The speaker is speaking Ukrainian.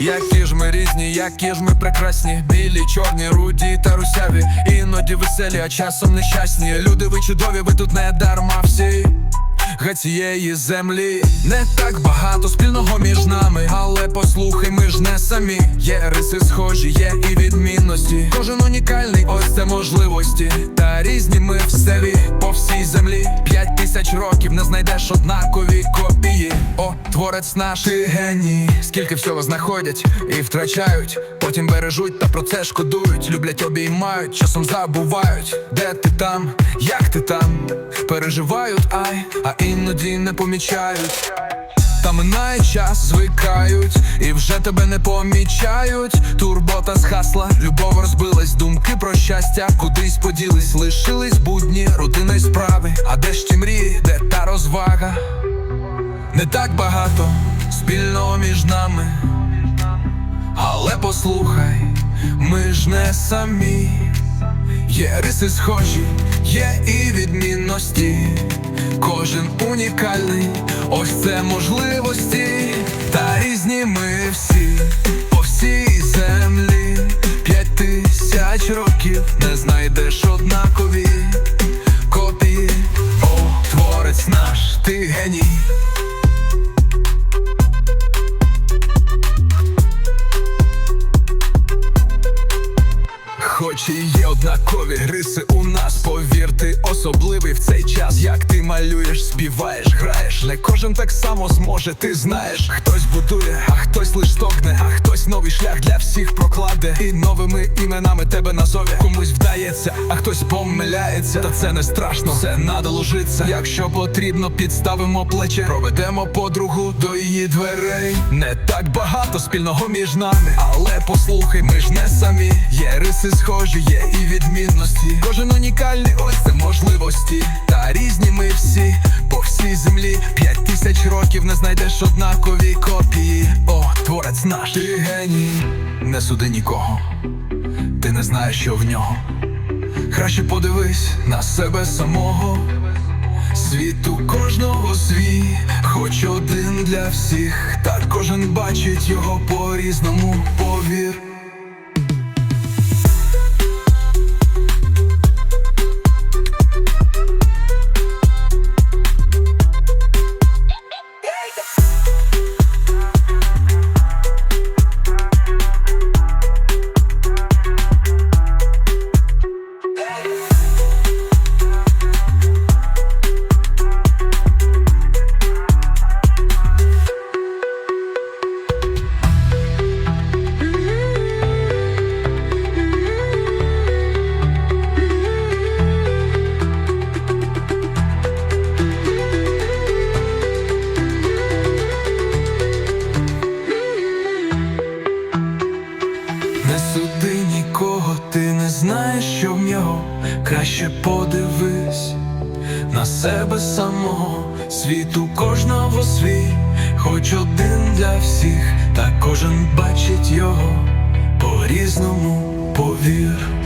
Які ж ми різні, які ж ми прекрасні, білі, чорні, руді та русяві, іноді веселі, а часом нещасні. Люди ви чудові, ви тут не дарма всі. Геть цієї землі не так багато спільного між нами, але послухай, ми ж не самі. Є риси схожі, є і відмінності. Кожен унікальний, ось це можливості. Та різні ми в селі по всій землі. П'ять тисяч років не знайдеш однакові копії. О, творець наш ти геній. Скільки всього знаходять і втрачають. Потім бережуть та про це шкодують. Люблять, обіймають, часом забувають. Де ти там, як ти там? Переживають, ай, а іноді не помічають. Та минає час, звикають, і вже тебе не помічають. Турбота згасла, любов розбилась, думки про щастя кудись поділись, лишились будні, рутина й справи. А де ж ті мрії, де та розвага? Не так багато спільного між нами. Але послухай, ми ж не самі. Є риси схожі, є і відмінності. Кожен унікальний, ось це можливості. Та різні ми всі по всій землі. П'ять тисяч років не знайдеш однакові копії. О, творець наш, ти геній. Хоч і є однакові риси у нас, повір, ти особливий в цей час. Як ти малюєш, співаєш, граєш. Не кожен так само зможе, ти знаєш. Хтось будує, а хтось лиш стогне, а хтось новий шлях для всіх прокладе. І новими іменами тебе назове. Комусь вдається, а хтось помиляється. Та це не страшно, все надолужиться. Якщо потрібно, підставимо плече, проведемо подругу до її дверей. Не так багато спільного між нами, але послухай, ми ж не самі. Є риси схожі, є і відмінності. Кожен унікальний, ось це можливості. Років не знайдеш однакові копії. О, творець наш, ти геній, не суди нікого. Ти не знаєш, що в нього. Краще подивись на себе самого. Світ у кожного свій, хоч один для всіх, та кожен бачить його по-різному, повір. Знаєш, що в нього. Краще подивись на себе самого, світу кожного свій, хоч один для всіх, та кожен бачить його по-різному повір.